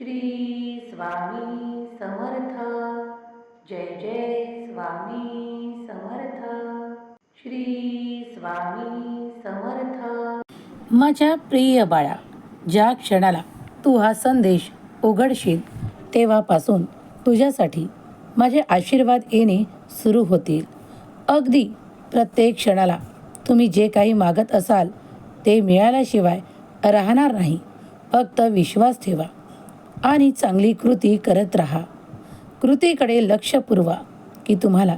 श्री स्वामी समर्थ. जय जय स्वामी समर्थ. श्री स्वामी समर्थ. माझ्या प्रिय बाळा ज्या क्षणाला तू हा संदेश उघडशील तेव्हापासून तुझ्यासाठी माझे आशीर्वाद येणे सुरू होतील. अगदी प्रत्येक क्षणाला तुम्ही जे काही मागत असाल ते मिळाल्याशिवाय राहणार नाही. फक्त विश्वास ठेवा. आणि चांगली कृती करत राहा. कृतीकडे लक्ष पुरवा की तुम्हाला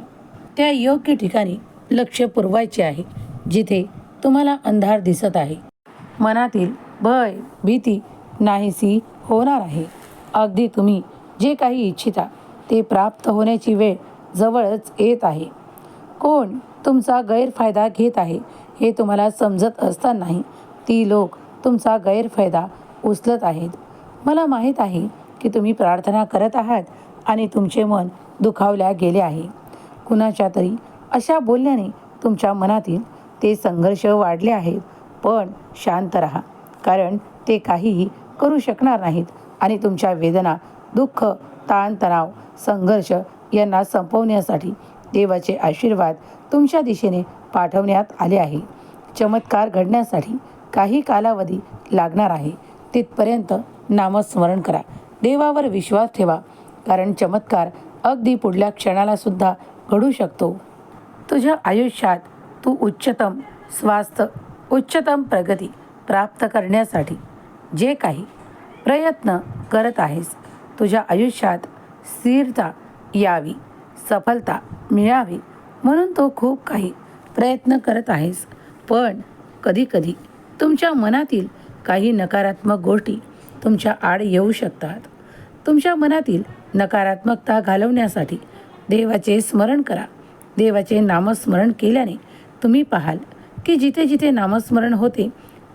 त्या योग्य ठिकाणी लक्ष पुरवायचे आहे जिथे तुम्हाला अंधार दिसत आहे. मनातील भय भीती नाहीसी होणार आहे. अगदी तुम्ही जे काही इच्छिता ते प्राप्त होण्याची वेळ जवळच येत आहे. कोण तुमचा गैरफायदा घेत आहे हे तुम्हाला समजत असतानाही ती लोक तुमचा गैरफायदा उचलत आहेत. मला माहीत आहे की तुम्ही प्रार्थना करत आहात आणि तुमचे मन दुखावल्या गेले आहे. कुणाच्या तरी अशा बोलण्याने तुमच्या मनातील ते संघर्ष वाढले आहेत. पण शांत राहा कारण ते काहीही करू शकणार नाहीत आणि तुमच्या वेदना दुःख ताणतणाव संघर्ष यांना संपवण्यासाठी देवाचे आशीर्वाद तुमच्या दिशेने पाठवण्यात आले आहे. चमत्कार घडण्यासाठी काही कालावधी लागणार आहे. तिथपर्यंत नामस्मरण करा. देवावर विश्वास ठेवा कारण चमत्कार अगदी पुढल्या क्षणाला सुद्धा घडू शकतो. तुझ्या आयुष्यात तू उच्चतम स्वास्थ्य उच्चतम प्रगती प्राप्त करण्यासाठी जे काही प्रयत्न करत आहेस तुझ्या आयुष्यात स्थिरता यावी सफलता मिळावी म्हणून तो खूप काही प्रयत्न करत आहेस. पण कधीकधी तुमच्या मनातील काही नकारात्मक गोष्टी तुमच्या आड येऊ शकतात. तुमच्या मनातील नकारात्मकता घालवण्यासाठी देवाचे स्मरण करा. देवाचे नामस्मरण केल्याने तुम्ही पाहाल की जिथे जिथे नामस्मरण होते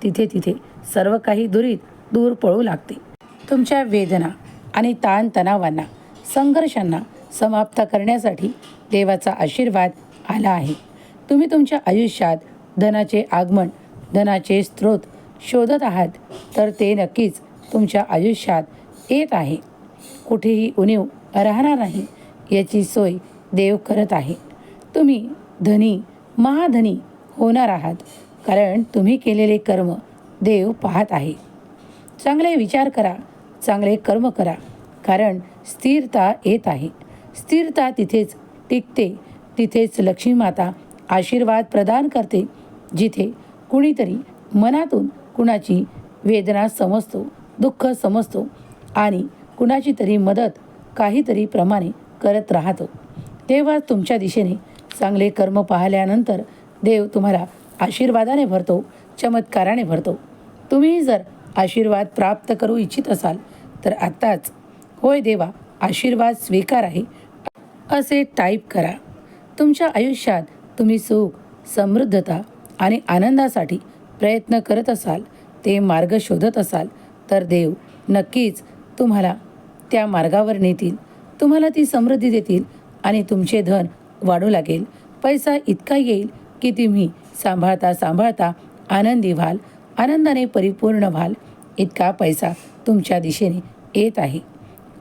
तिथे तिथे सर्व काही दुरीत दूर पळू लागते. तुमच्या वेदना आणि ताणतणावांना संघर्षांना समाप्त करण्यासाठी देवाचा आशीर्वाद आला आहे. तुम्ही तुमच्या आयुष्यात धनाचे आगमन धनाचे स्रोत शोधत आहात तर ते नक्कीच तुमच्या आयुष्यात येत आहे. कुठेही उणीव राहणार नाही याची सोय देव करत आहे. तुम्ही धनी महाधनी होणार आहात कारण तुम्ही केलेले कर्म देव पाहत आहे. चांगले विचार करा चांगले कर्म करा कारण स्थिरता येत आहे. स्थिरता तिथेच टिकते तिथेच लक्ष्मी माता आशीर्वाद प्रदान करते जिथे कुणीतरी मनातून कुणाची वेदना समजतो. दुःख समजतो आणि कुणाची तरी मदत काहीतरी प्रमाणे करत राहतो. तेव्हा तुमच्या दिशेने चांगले कर्म पाहिल्यानंतर देव तुम्हाला आशीर्वादाने भरतो चमत्काराने भरतो. तुम्ही जर आशीर्वाद प्राप्त करू इच्छित असाल तर आत्ताच होय देवा आशीर्वाद स्वीकार आहे असे टाईप करा. तुमच्या आयुष्यात तुम्ही सुख समृद्धता आणि आनंदासाठी प्रयत्न करत असाल ते मार्ग शोधत असाल तर देव नक्कीच तुम्हाला त्या मार्गावर नेतील. तुम्हाला ती समृद्धी देतील आणि तुमचे धन वाढू लागेल. पैसा इतका येईल की तुम्ही सांभाळता सांभाळता आनंदी व्हाल. आनंदाने परिपूर्ण व्हाल. इतका पैसा तुमच्या दिशेने येत आहे.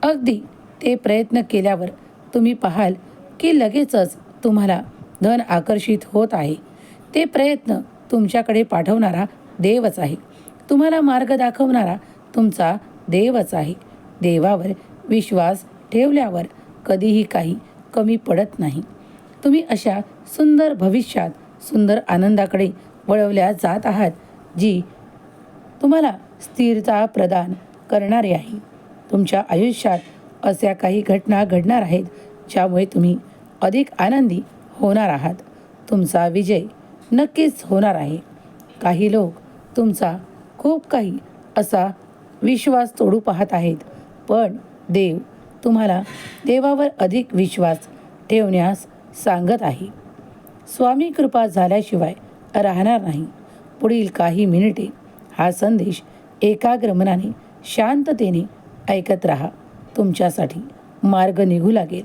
अगदी ते प्रयत्न केल्यावर तुम्ही पाहाल की लगेचच तुम्हाला धन आकर्षित होत आहे. ते प्रयत्न तुमच्याकडे पाठवणारा देवच आहे. तुम्हाला मार्ग दाखवणारा तुमचा देवच आहे. देवावर विश्वास ठेवल्यावर कधीही काही कमी पडत नाही. तुम्ही अशा सुंदर भविष्यात सुंदर आनंदाकडे वळवल्या जात आहात जी तुम्हाला स्थिरता प्रदान करणारी आहे. तुमच्या आयुष्यात अशा काही घटना घडणार आहेत ज्यामुळे तुम्ही अधिक आनंदी होणार आहात. तुमचा विजय नक्कीच होणार आहे. काही लोक तुमचा खूप काही असा विश्वास तोडू पाहत आहेत. पण देव तुम्हाला देवावर अधिक विश्वास ठेवण्यास सांगत आहे. स्वामी कृपा झाल्याशिवाय राहणार नाही. पुढील काही मिनिटे हा संदेश एकाग्र मनाने शांततेने ऐकत राहा. तुमच्यासाठी मार्ग निघू लागेल.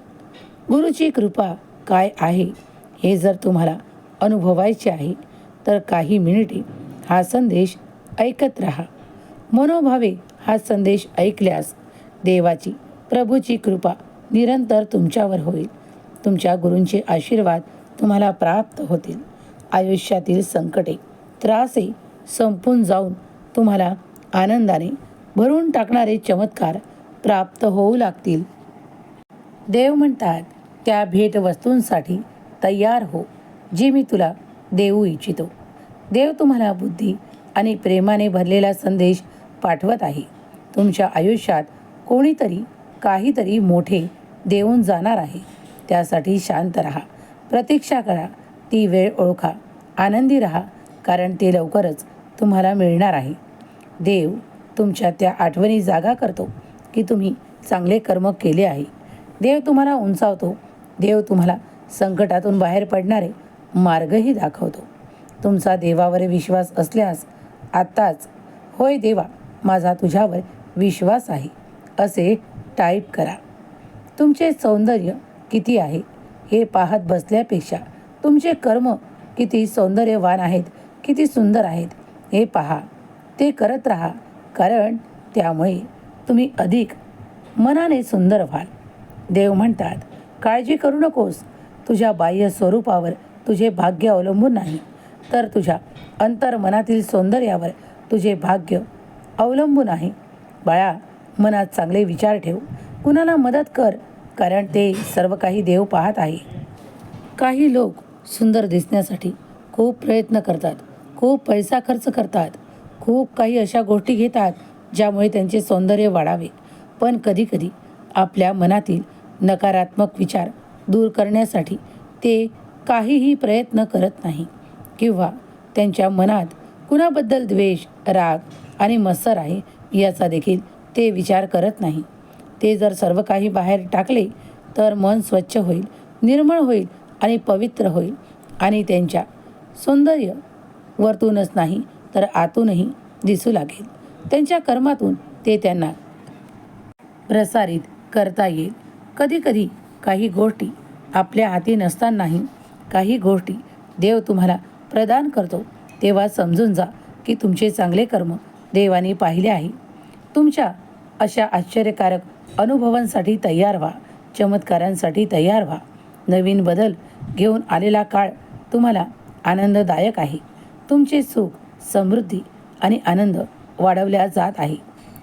गुरुची कृपा काय आहे हे जर तुम्हाला अनुभवायचे आहे तर काही मिनिटे हा संदेश ऐकत राहा. मनोभावे हा संदेश ऐकल्यास देवाची प्रभूची कृपा निरंतर तुमच्यावर होईल. तुमच्या गुरूंचे आशीर्वाद तुम्हाला प्राप्त होतील. आयुष्यातील संकटे त्रासे संपून जाऊन तुम्हाला आनंदाने भरून टाकणारे चमत्कार प्राप्त होऊ लागतील. देव म्हणतात त्या भेटवस्तूंसाठी तयार हो जी मी तुला देऊ इच्छितो. देव तुम्हाला बुद्धी आणि प्रेमाने भरलेला संदेश पाठवत आहे. तुमच्या आयुष्यात कोणीतरी काहीतरी मोठे देऊन जाणार आहे. त्यासाठी शांत राहा. प्रतीक्षा करा. ती वेळ ओळखा. आनंदी राहा कारण ते लवकरच तुम्हाला मिळणार आहे. देव तुमच्या त्या आठवणी जागा करतो की तुम्ही चांगले कर्म केले आहे. देव तुम्हाला उंचावतो. देव तुम्हाला संकटातून बाहेर पडणारे मार्गही दाखवतो. तुमचा देवावर विश्वास असल्यास आत्ताच होय देवा माझा तुझ्यावर विश्वास आहे असे टाईप करा. तुमचे सौंदर्य किती आहे हे पाहत बसल्यापेक्षा तुमचे कर्म किती सौंदर्यवान आहेत किती सुंदर आहेत हे पहा. ते करत राहा कारण त्यामुळे तुम्ही अधिक मनाने सुंदर व्हाल. देव म्हणतात काळजी करू नकोस. तुझ्या बाह्य स्वरूपावर तुझे भाग्य अवलंबून नाही तर तुझ्या अंतर्मनातील सौंदर्यावर तुझे भाग्य अवलंबून आहे. बाळा मनात चांगले विचार ठेव. कुणाला मदत कर कारण ते सर्व काही देव पाहत आहे. काही लोक सुंदर दिसण्यासाठी खूप प्रयत्न करतात. खूप पैसा खर्च करतात. खूप काही अशा गोष्टी घेतात ज्यामुळे त्यांचे सौंदर्य वाढावे. पण कधीकधी आपल्या मनातील नकारात्मक विचार दूर करण्यासाठी ते काहीही प्रयत्न करत नाही. किंवा त्यांच्या मनात कुणाबद्दल द्वेष राग आणि मत्सर आहे याचा देखील ते विचार करत नाही. ते जर सर्व काही बाहेर टाकले तर मन स्वच्छ होईल निर्मळ होईल आणि पवित्र होईल आणि त्यांच्या सौंदर्य वरतूनच नाही तर आतूनही दिसू लागेल. त्यांच्या कर्मातून ते त्यांना प्रसारित करता येईल. कधीकधी काही गोष्टी आपल्या हाती नसतानाही काही गोष्टी देव तुम्हाला प्रदान करतो. तेव्हा समजून जा की तुमचे चांगले कर्म देवाने पाहिले आहे. तुमच्या अशा आश्चर्यकारक अनुभवांसाठी तयार व्हा चमत्कारांसाठी तयार व्हा. नवीन बदल घेऊन आलेला काळ तुम्हाला आनंददायक आहे. तुमचे सुख समृद्धी आणि आनंद वाढवल्या जात आहे.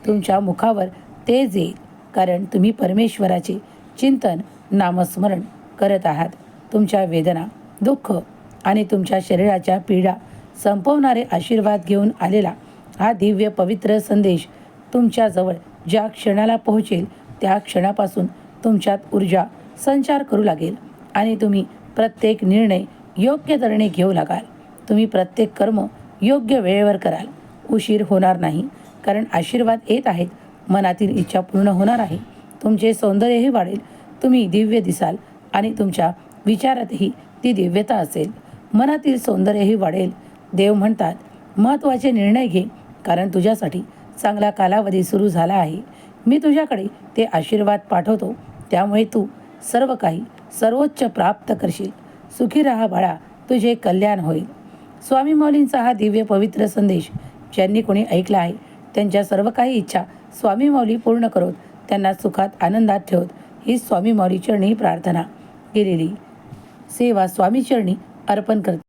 तुमच्या मुखावर तेज येईल कारण तुम्ही परमेश्वराचे चिंतन नामस्मरण करत आहात. तुमच्या वेदना दुःख आणि तुमच्या शरीराच्या पीडा संपवणारे आशीर्वाद घेऊन आलेला हा दिव्य पवित्र संदेश तुमच्याजवळ ज्या क्षणाला पोहोचेल त्या क्षणापासून तुमच्यात ऊर्जा संचार करू लागेल आणि तुम्ही प्रत्येक निर्णय योग्य तऱ्हेने घेऊ लागाल. तुम्ही प्रत्येक कर्म योग्य वेळेवर कराल. उशीर होणार नाही कारण आशीर्वाद येत आहेत. मनातील इच्छा पूर्ण होणार आहे. तुमचे सौंदर्यही वाढेल. तुम्ही दिव्य दिसाल आणि तुमच्या विचारातही ती दिव्यता असेल. मनातील सौंदर्यही वाढेल. देव म्हणतात महत्त्वाचे निर्णय घे कारण तुझ्यासाठी चांगला कालावधी सुरू झाला आहे. मी तुझ्याकडे ते आशीर्वाद पाठवतो त्यामुळे तू सर्व काही सर्वोच्च प्राप्त करशील. सुखी राहा बाळा तुझे कल्याण होईल. स्वामी मौलींचा हा दिव्य पवित्र संदेश ज्यांनी कोणी ऐकला आहे त्यांच्या सर्व काही इच्छा स्वामी मौली पूर्ण करोत त्यांना सुखात आनंदात ठेवत ही स्वामी मौलीचरणी चरणी प्रार्थना केलेली. सेवा स्वामी चरणी अर्पण करते.